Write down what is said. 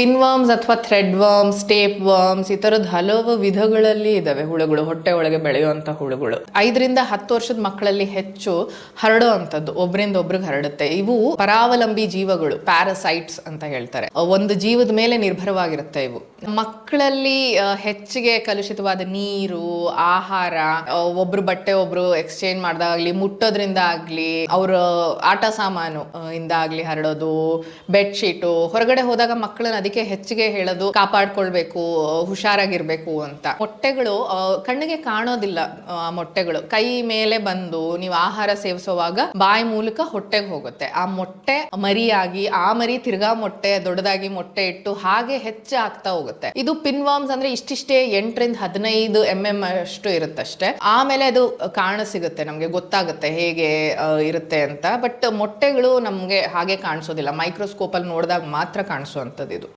Pin worms ಅಥವಾ thread worms tape worms ಈ ತರದ ಹಲವು ವಿಧಗಳಲ್ಲಿ ಇದಾವೆ ಹುಳುಗಳು, ಹೊಟ್ಟೆ ಒಳಗೆ ಬೆಳೆಯುವಂತ ಹುಳುಗಳು. ಐದರಿಂದ ಹತ್ತು ವರ್ಷದ ಮಕ್ಕಳಲ್ಲಿ ಹೆಚ್ಚು ಹರಡೋ ಒಬ್ಬರಿಂದ ಒಬ್ರಿಗೆ ಹರಡುತ್ತೆ. ಇವು ಪರಾವಲಂಬಿ ಜೀವಗಳು ಪ್ಯಾರಸೈಟ್ಸ್ ಅಂತ ಹೇಳ್ತಾರೆ. ಒಂದು ಜೀವದ ಮೇಲೆ ನಿರ್ಭರವಾಗಿರುತ್ತೆ ಇವು. ಮಕ್ಕಳಲ್ಲಿ ಹೆಚ್ಚಿಗೆ ಕಲುಷಿತವಾದ ನೀರು, ಆಹಾರ ಒಬ್ರು ಬಟ್ಟೆ ಒಬ್ರು ಎಕ್ಸ್ಚೇಂಜ್ ಮಾಡ್ದಾಗ್ಲಿ, ಮುಟ್ಟೋದ್ರಿಂದ ಆಗ್ಲಿ, ಅವ್ರ ಆಟ ಸಾಮಾನು ಇಂದ ಆಗ್ಲಿ ಹರಡೋದು ಬೆಡ್ಶೀಟು ಹೊರಗಡೆ ಹೋದಾಗ ಮಕ್ಕಳನ್ನ ಅದಕ್ಕೆ ಹೆಚ್ಚಿಗೆ ಹೇಳೋದು, ಕಾಪಾಡ್ಕೊಳ್ಬೇಕು ಹುಷಾರಾಗಿರ್ಬೇಕು ಅಂತ. ಮೊಟ್ಟೆಗಳು ಕಣ್ಣಿಗೆ ಕಾಣೋದಿಲ್ಲ, ಆ, ಮೊಟ್ಟೆಗಳು. ಕೈ ಮೇಲೆ ಬಂದು ನೀವು ಆಹಾರ ಸೇವಿಸುವಾಗ ಬಾಯಿ ಮೂಲಕ ಹೊಟ್ಟೆಗೆ ಹೋಗುತ್ತೆ. ಆ ಮೊಟ್ಟೆ ಮರಿಯಾಗಿ, ಆ ಮರಿ ತಿರ್ಗಾ ಮೊಟ್ಟೆ, ದೊಡ್ಡದಾಗಿ ಮೊಟ್ಟೆ ಇಟ್ಟು ಹಾಗೆ ಹೆಚ್ಚಾಗ್ತಾ ಹೋಗುತ್ತೆ. ಇದು ಪಿನ್ ವಾಮ್ಸ್ ಅಂದ್ರೆ ಇಷ್ಟಿಷ್ಟೇ ಎಂಟರಿಂದ ಹದಿನೈದು ಎಂ ಎಂ ಅಷ್ಟು ಇರುತ್ತಷ್ಟೇ. ಆಮೇಲೆ ಅದು ಕಾಣ ಸಿಗುತ್ತೆ, ನಮಗೆ ಗೊತ್ತಾಗುತ್ತೆ ಹೇಗೆ ಇರುತ್ತೆ ಅಂತ. ಬಟ್ ಮೊಟ್ಟೆಗಳು ನಮಗೆ ಹಾಗೆ ಕಾಣಿಸೋದಿಲ್ಲ. ಮೈಕ್ರೋಸ್ಕೋಪ್ ಅಲ್ಲಿ ನೋಡಿದಾಗ ಮಾತ್ರ ಕಾಣಿಸುವಂಥದ್ದು ಇದು.